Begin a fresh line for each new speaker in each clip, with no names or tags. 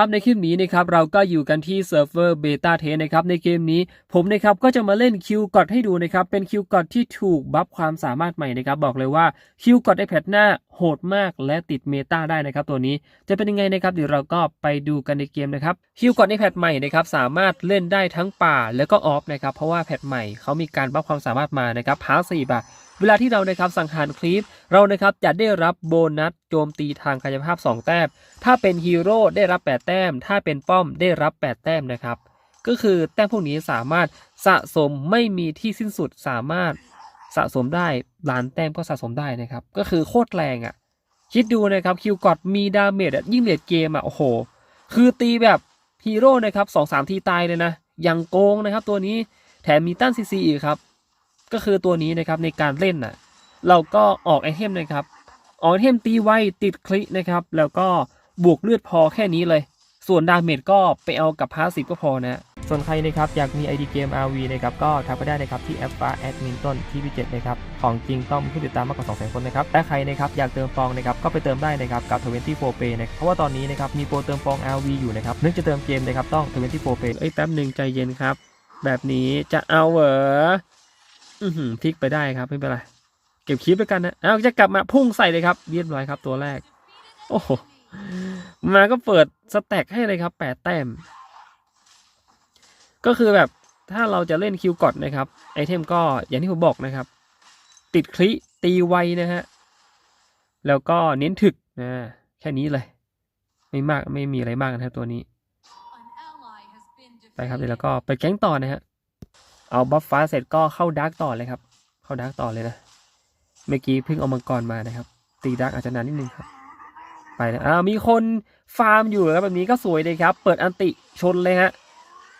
ครับในคลิปนี้นะครับเราก็อยู่กันที่เซิร์ฟเวอร์เบต้าเทสนะครับในเกมนี้ผมนะครับก็จะมาเล่นคิวกอดให้ดูนะครับเป็นคิวกอดที่ถูกบัฟความสามารถใหม่นะครับบอกเลยว่าคิวกอดในแพทหน้าโหดมากและติดเมตาได้นะครับตัวนี้จะเป็นยังไงนะครับเดี๋ยวเราก็ไปดูกันในเกมนะครับคิวกอดในแพทใหม่นะครับสามารถเล่นได้ทั้งป่าแล้วก็ออฟนะครับเพราะว่าแพทใหม่เขามีการบัฟความสามารถมานะครับพาสีบะ เวลาที่เรานะครับสังหารคลิปเรานะครับจะได้รับโบนัสโจมตีทางกายภาพ 2 แต้ม ถ้าเป็นฮีโร่ได้รับ 8 แต้ม ถ้าเป็นป้อมได้รับ 8 แต้มนะครับ ก็คือแต้มพวกนี้สามารถสะสมไม่มีที่สิ้นสุดสามารถสะสมได้ล้านแต้มก็สะสมได้นะครับ ก็คือโคตรแรงอะ่ะ คิดดูนะครับคิวกอดมีดาเมจอะยิ่งเลดเกมอะ่ะโอ้โห คือตีแบบฮีโร่นะครับสองสามทีตายเลยนะยังโกงนะครับตัวนี้แถมมีตั้นซีซีอีกครับ ก็คือตัวนี้นะครับในการเล่นน่ะเราก็ออกไอเทมนะครับ ออกไอเทมตีไวติดคลินะครับ แล้วก็บวกเลือดพอแค่นี้เลย ส่วนดาเมจก็ไปเอากับพาสซีฟก็พอนะส่วนใครนะครับอยากมี ID เกม RV นะครับก็ทักไปได้นะครับที่แอปฟ้าแอดมินต้นที่วิเจ็ดนะครับของจริงต้องมีผู้ติดตามมากกว่า2 0 0 0 0คนนะครับและใครนะครับอยากเติมฟองนะครับก็ไปเติมได้นะครับกับ 24 Pay นะเพราะว่าตอนนี้นะครับมีโปรเติมฟอง RV อยู่นะครับนึกจะเติมเกมนะครับต้อง 24 Pay เอ้ยแป๊บหนึ่งใจเย็นครับแบบนี้จะเอาเหรอ อือหือพลิกไปได้ครับไม่เป็นไร เก็บคลิปไปกันนะเอาจะกลับมาพุ่งใส่เลยครับเรียบร้อยครับ ตัวแรก โอ้โหมาก็เปิดสแต็กให้เลยครับแปดแต้ม ก็คือแบบถ้าเราจะเล่นคิวกดนะครับ ไอเทมก็อย่างที่ผมบอกนะครับ ติดคลิตีไวนะฮะ แล้วก็เน้นถึกนะแค่นี้เลย ไม่มากไม่มีอะไรมากนะครับตัวนี้ ไปครับเดี๋ยวเราก็ไปแก๊งต่อนะฮะ เอาบัฟฟ้าเสร็จก็เข้าดาร์กต่อเลยครับ เข้าดาร์กต่อเลยนะ เมื่อกี้เพิ่งเอามังกรมานะครับ ตีดาร์กอาจจะนานนิดนึงครับ ไปนะอ้าวมีคนฟาร์มอยู่ครับแบบนี้ก็สวยเลยครับ เปิดอันติชนเลยฮะ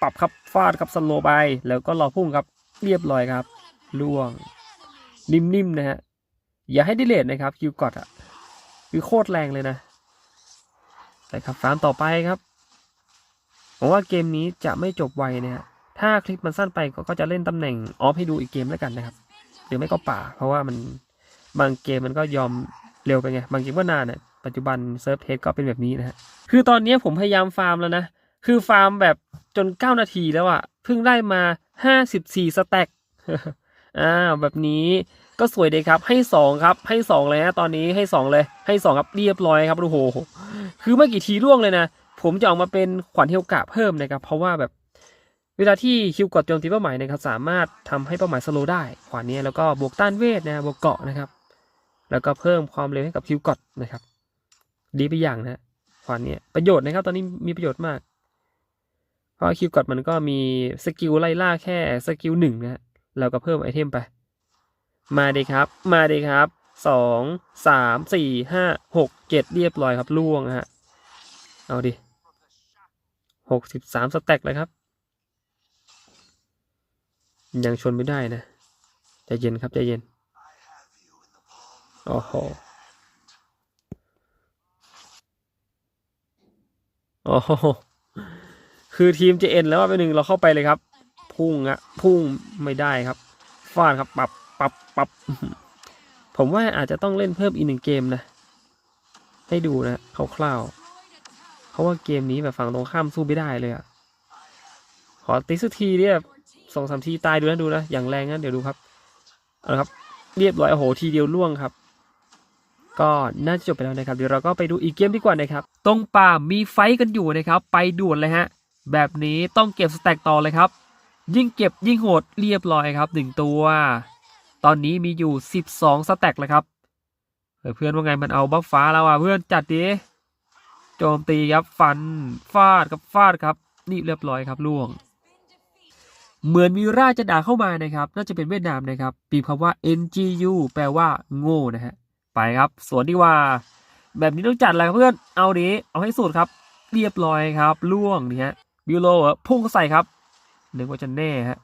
ปรับครับฟาดครับสโลไปแล้วก็รอพุ่งครับ เรียบร้อยครับ ล่วง นิ่มๆนะฮะ อย่าให้ดิเลทนะครับคิวกอดอะคือโคตรแรงเลยนะไปครับฟาร์มต่อไปครับผมว่าเกมนี้จะไม่จบไวนะฮะ ถ้าคลิปมันสั้นไปก็จะเล่นตำแหน่งออฟให้ดูอีกเกมแล้วกันนะครับ หรือไม่ก็ป่า เพราะว่ามันบางเกมมันก็ยอมเร็วไปไง บางเกมก็นานอะปัจจุบันเซิร์ฟเทสก็เป็นแบบนี้นะฮะ คือตอนนี้ผมพยายามฟาร์มแล้วนะ คือฟาร์มแบบจน 9 นาทีแล้วอะเพิ่งได้มา 54 สแต็กอ้าแบบนี้ก็สวยดีครับ ให้ 2 ครับ ให้ 2 เลยนะตอนนี้ให้ 2 เลย ให้ 2 ครับเรียบร้อยครับ โอ้โห คือไม่กี่ทีร่วงเลยนะ ผมจะออกมาเป็นขวัญเฮลกะเพิ่มนะครับ เพราะว่าแบบ เวลาที่คิวกดโจมตีเป้าหมายนะครับสามารถทำให้เป้าหมายสโลว์ได้ ขวานี้แล้วก็บวกต้านเวทนะบวกเกาะนะครับ แล้วก็เพิ่มความเร็วให้กับคิวกดนะครับ ดีไปอย่างนะขวานนี้ประโยชน์นะครับ ตอนนี้มีประโยชน์มาก เพราะคิวกดมันก็มีสกิลไล่ล่าแค่สกิลหนึ่งนะฮะเราก็เพิ่มไอเทมไป มาดีครับ มาดีครับสองสามสี่ห้าหกเจ็ดเรียบร้อยครับล่วงฮะเอาดิหกสิบสามสแต็กเลยครับ ยังชนไม่ได้นะใจเย็นครับใจเย็นโอ้โหโอ้โหคือทีมจะเอ็นแล้วว่าไปหนึ่งเราเข้าไปเลยครับ พุ่งอะพุ่งไม่ได้ครับฟาดครับปรับปรับปรับผมว่าอาจจะต้องเล่นเพิ่มอีกหนึ่งเกมนะ ให้ดูนะคร่าวๆเพราะว่าเกมนี้แบบฝั่งตรงข้ามสู้ไม่ได้เลยอะขอตีสักทีเนี่ย สองสามทีตายดูนะดูนะ อย่างแรงนะเดี๋ยวดูครับ เอาละครับ เรียบร้อยโอ้โหทีเดียวล่วงครับ ก็น่าจะจบไปแล้วนะครับ เดี๋ยวเราก็ไปดูอีกเกมดีกว่านะครับ ตรงป่ามีไฟกันอยู่นะครับ ไปด่วนเลยฮะ แบบนี้ต้องเก็บสแต็กต่อเลยครับ ยิ่งเก็บยิ่งโหดเรียบร้อยครับหนึ่งตัว ตอนนี้มีอยู่ 12 สแต็กเลยครับเพื่อนว่าไงมันเอาบัฟฟ้าแล้วอะเพื่อนจัดดิโจมตีครับฟันฟาดครับฟาดครับ นี่เรียบร้อยครับล่วง เหมือนมีราชด่าเข้ามานะครับ น่าจะเป็นเวียดนามนะครับปีคำว่า NGU แปลว่า โง่นะฮะ ไปครับ สวนดีกว่า แบบนี้ต้องจัดอะไรเพื่อน เอาดีเอาให้สุดครับ เรียบร้อยครับ ล่วงนี่ฮะ บิวโลพุ่งเข้าใส่ครับ นึกว่าจะแน่ฮะ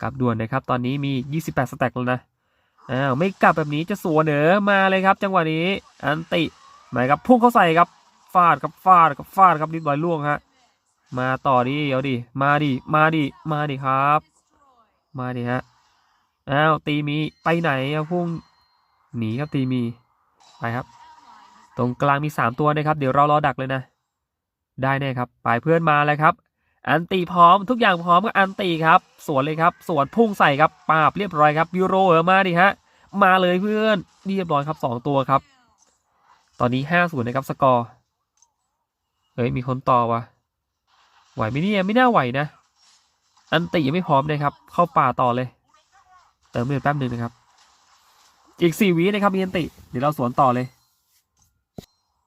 กลับด่วนนะครับ ตอนนี้มี 28 สแต็กแล้วนะ อ้าว ไม่กลับแบบนี้จะสวนเหนอมาเลยครับ จังหวะนี้ อันติหมายครับ พุ่งเข้าใส่ครับ ฟาดครับ ฟาดครับ ฟาดครับเรียบร้อยล่วงฮะ มาต่อดิเอาดิ มาดิ มาดิ มาดิครับ มาดิฮะ อ้าวตีมีไปไหนอะพุ่งหนีครับตีมี ไปครับ ตรงกลางมีสามตัวนะครับ เดี๋ยวเรารอดักเลยนะ ได้แน่ครับไปเพื่อนมาแล้วครับ อันตีพร้อมทุกอย่างพร้อมก็อันตีครับ สวนเลยครับ สวนพุ่งใส่ครับปาบเรียบร้อยครับยูโรเออมาดิฮะ มาเลยเพื่อนเรียบร้อยครับสองตัวครับ ตอนนี้ห้าศูนย์นะครับสกอร์ เฮ้ยมีคนต่อวะ ไหวไหมเนี่ยไม่น่าไหวนะอันตียังไม่พร้อมเลยครับ เข้าป่าต่อเลย เติมเลือดแป๊บหนึ่งนะครับ อีกสี่วินะครับมีอันติ เดี๋ยวเราสวนต่อเลย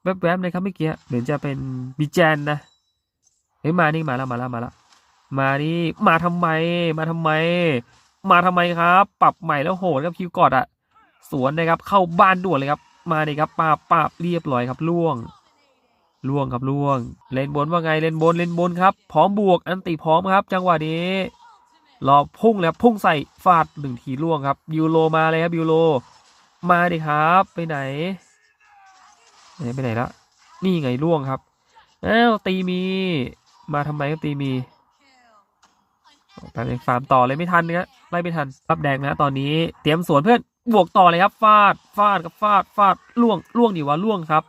แวบๆเลยครับเมื่อกี้เหมือนจะเป็นบิแจนนะเฮ้ยมานี่มาแล้วมาแล้วมาแล้วมานี่มาทำไม มาทำไม มาทำไมครับ ปรับใหม่แล้วโหดครับคิวกอดอะสวนนะครับ เข้าบ้านด่วนเลยครับ มาเลยครับปาบปาบเรียบร้อยครับล่วง ล่วงครับล่วง เล่นบนว่าไงเล่นบนเล่นบนครับ พร้อมบวกอันติพร้อมครับ จังหวะนี้รอพุ่งแล้วพุ่งใส่ฟาดหนึ่งทีล่วงครับยูโรมาเลยครับยูโรมาดิครับ ไปไหนไหนไปไหนละนี่ไงล่วงครับอ้าวตีมี มาทำไมครับตีมีแป๊บนึงฟาร์มต่อเลยไม่ทันเนี่ยไล่ไม่ทันรับแดงนะตอนนี้เตรียมสวนเพื่อนบวกต่อเลยครับฟาดฟาดกับฟาดฟาดล่วงล่วงดีว่าล่วงครับ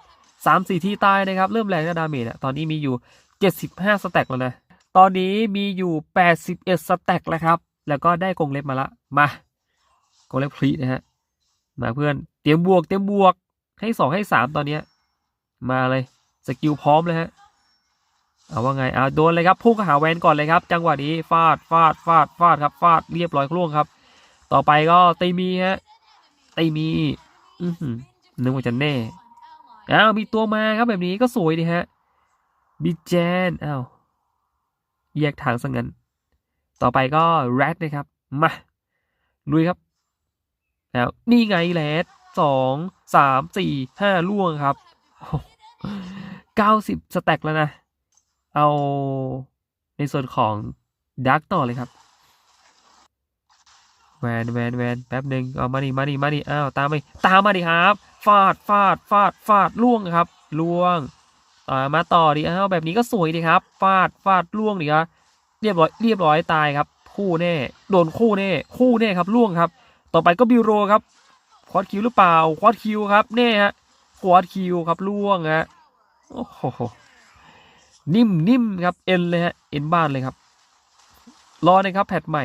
สามสี่ที่ตายนะครับ เริ่มแรงนะดาเมจตอนนี้มีอยู่เจ็ดสิบห้าสแต็กแล้วนะ ตอนนี้มีอยู่81สแต็กแล้วครับ แล้วก็ได้กงเล็บมาละ มากงเล็บพลีนะฮะ มาเพื่อน เตรียมบวก เตรียมบวก ให้สองให้สามตอนเนี้ย มาเลย สกิลพร้อมเลยฮะ เอาว่าไง เอาโดนเลยครับ พุ่งเข้าหาแวนก่อนเลยครับ จังหวะนี้ฟาด ฟาด ฟาด ฟาดครับ ฟาด เรียบร้อยคล่วงครับ ต่อไปก็ตีมีฮะตีมี อือหือนึกว่าจะแน่ อ้าวมีตัวมาครับแบบนี้ก็สวยดีฮะบิจแจนอ้าวแยกทางซะงั้นต่อไปก็แรดนะครับ มาลุยครับ แล้วนี่ไงแรดสองสามสี่ห้าล่วงครับเก้าสิบสแต็กแล้วนะ เอาในส่วนของดักต่อเลยครับ แวนแวนแวนแป๊บหนึ่งเอามานี่มานี่มานี่อ้าวตามไปตามมาดิครับ ฟาดฟาดฟาดฟาดล่วงครับล่วงต่อมาต่อดิอ้าวแบบนี้ก็สวยดีครับ ฟาดฟาดล่วงดีครับเรียบร้อยเรียบร้อยตายครับ คู่แน่โดนคู่แน่คู่แน่ครับล่วงครับ ต่อไปก็บิวโรครับควอดคิวหรือเปล่าควอดคิวครับแน่ฮะควอดคิวครับล่วงฮะโอ้โหนิ่มนิ่มครับเอ็นเลยฮะเอ็นบ้านเลยครับ รอนะครับแพทใหม่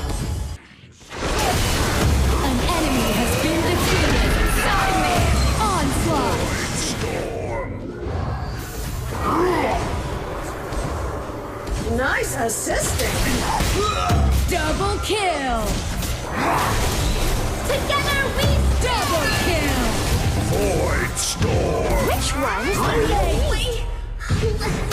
Nice assisting!
Double kill!
Together we
double kill!
Void Storm! Which one's the